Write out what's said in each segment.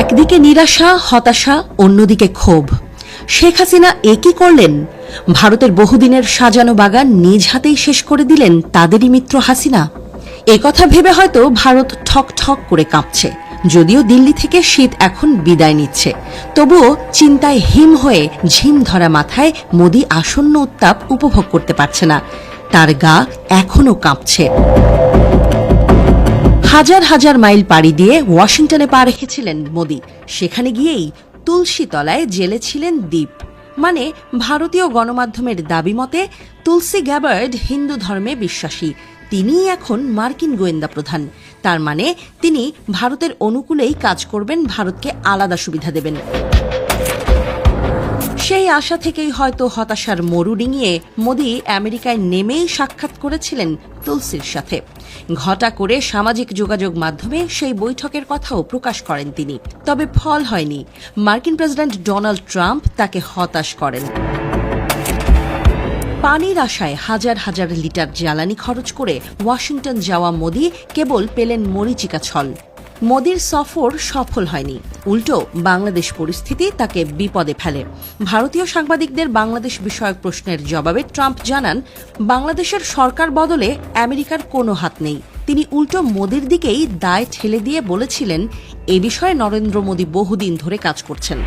একদিকে নিরাশা, হতাশা, অন্যদিকে ক্ষোভ। শেখ হাসিনা একই করলেন? ভারতের বহুদিনের সাজানো বাগান নিজ হাতেই শেষ করে দিলেন তাদেরই মিত্র হাসিনা। একথা ভেবে হয়তো ভারত ঠক ঠক করে কাঁপছে। যদিও দিল্লি থেকে শীত এখন বিদায় নিচ্ছে। তবুও চিন্তায় হিম হয়ে ঝিম ধরা মাথায় মোদি আসন্ন উত্তাপ উপভোগ করতে পারছে না। তার গা এখনও কাঁপছে। হাজার হাজার মাইল পাড়ি দিয়ে ওয়াশিংটনে পা রেখেছিলেন মোদি। সেখানে গিয়েই তুলসী তলায় জেলে ছিলেন দ্বীপ। মানে ভারতীয় গণমাধ্যমের দাবি মতে, তুলসী গ্যাবার্ড হিন্দু ধর্মে বিশ্বাসী। তিনিই এখন মার্কিন গোয়েন্দা প্রধান। তার মানে তিনি ভারতের অনুকূলেই কাজ করবেন, ভারতকে আলাদা সুবিধা দেবেন। সেই আশা থেকেই হয়তো হতাশার মরু ডিঙিয়ে মোদি আমেরিকায় নেমেই সাক্ষাৎ করেছিলেন তুলসির সাথে। ঘটা করে সামাজিক যোগাযোগ মাধ্যমে সেই বৈঠকের কথাও প্রকাশ করেন তিনি। তবে ফল হয়নি। মার্কিন প্রেসিডেন্ট ডোনাল্ড ট্রাম্প তাকে হতাশ করেন। পানির আশায় হাজার হাজার লিটার জ্বালানি খরচ করে ওয়াশিংটন যাওয়া মোদি কেবল পেলেন মরিচিকা ছল। মোদির সফর সফল হয়নি। উল্টো, বাংলাদেশ পরিস্থিতি তাকে বিপদে ফেলে। ভারতীয় সাংবাদিকদের বাংলাদেশ বিষয়ক প্রশ্নের জবাবে ট্রাম্প জানান, বাংলাদেশের সরকার বদলে আমেরিকার কোনো হাত নেই। তিনি উল্টো মোদির দিকেই দায় ঠেলে দিয়ে বলেছিলেন, এ বিষয়ে নরেন্দ্র মোদী বহুদিন ধরে কাজ করছেন।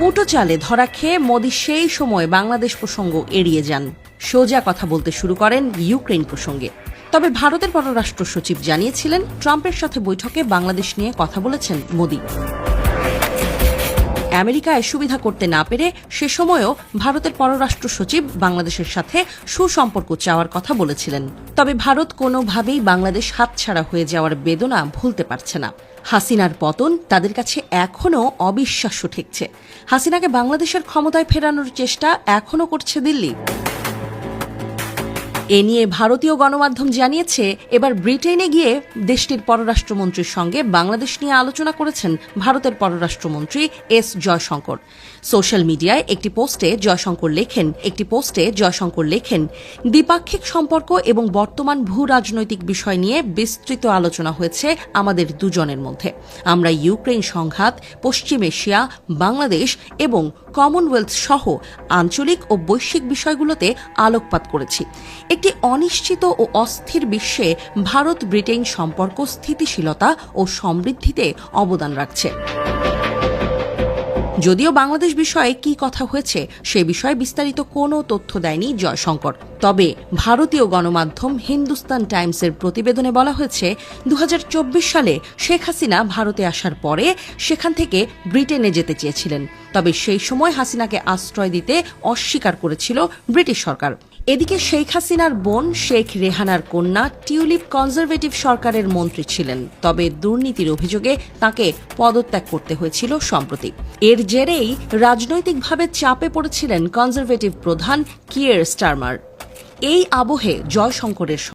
উটো চালে ধরা খেয়ে মোদী সেই সময় বাংলাদেশ প্রসঙ্গ এড়িয়ে যান। সোজা কথা বলতে শুরু করেন ইউক্রেন প্রসঙ্গে। তবে ভারতের পররাষ্ট্র সচিব জানিয়েছিলেন, ট্রাম্পের সাথে বৈঠকে বাংলাদেশ নিয়ে কথা বলেছেন মোদী। আমেরিকায় সুবিধা করতে না পেরে সে সময়ও ভারতের পররাষ্ট্র সচিব বাংলাদেশের সাথে সুসম্পর্ক চাওয়ার কথা বলেছিলেন। তবে ভারত কোনোভাবেই বাংলাদেশ হাতছাড়া হয়ে যাওয়ার বেদনা ভুলতে পারছে না। হাসিনার পতন তাদের কাছে এখনও অবিশ্বাস্য ঠেকছে। হাসিনাকে বাংলাদেশের ক্ষমতায় ফেরানোর চেষ্টা এখনও করছে দিল্লি। এ নিয়ে ভারতীয় গণমাধ্যম জানিয়েছে, এবার ব্রিটেনে গিয়ে দেশটির পররাষ্ট্রমন্ত্রীর সঙ্গে বাংলাদেশ নিয়ে আলোচনা করেছেন ভারতের পররাষ্ট্রমন্ত্রী এস জয়শঙ্কর। সোশ্যাল মিডিয়ায় একটি পোস্টে জয়শঙ্কর লেখেন, একটি পোস্টে জয়শঙ্কর লেখেন, দ্বিপাক্ষিক সম্পর্ক এবং বর্তমান ভূ রাজনৈতিক বিষয় নিয়ে বিস্তৃত আলোচনা হয়েছে আমাদের দুজনের মধ্যে। আমরা ইউক্রেন সংঘাত, পশ্চিম এশিয়া, বাংলাদেশ এবং কমনওয়েলথ সহ আঞ্চলিক ও বৈশ্বিক বিষয়গুলোতে আলোকপাত করেছি। একটি অনিশ্চিত ও অস্থির বিশ্বে ভারত ব্রিটেন সম্পর্ক, স্থিতিশীলতা ও সমৃদ্ধিতে অবদান রাখছে। যদিও বাংলাদেশ বিষয়ে কি কথা হয়েছে, সে বিষয়ে বিস্তারিত কোনো তথ্য দেয়নি জয়শঙ্কর। তবে ভারতীয় গণমাধ্যম হিন্দুস্তান টাইমসের প্রতিবেদনে বলা হয়েছে দু হাজার চব্বিশ সালে শেখ হাসিনা ভারতে আসার পরে সেখান থেকে ব্রিটেনে যেতে চেয়েছিলেন। তবে সেই সময় হাসিনাকে আশ্রয় দিতে অস্বীকার করেছিল ব্রিটিশ সরকার। এদিকে শেখ হাসিনার বোন শেখ রেহানার কন্যা টিউলিপ কনজারভেটিভ সরকারের মন্ত্রী ছিলেন। তবে দুর্নীতির অভিযোগে তাকে পদত্যাগ করতে হয়েছিল সম্প্রতি। এর জেরেই রাজনৈতিকভাবে চাপে পড়েছিলেন কনজারভেটিভ প্রধান কিয়ের স্টারমার। এই আবহে জয়শঙ্করের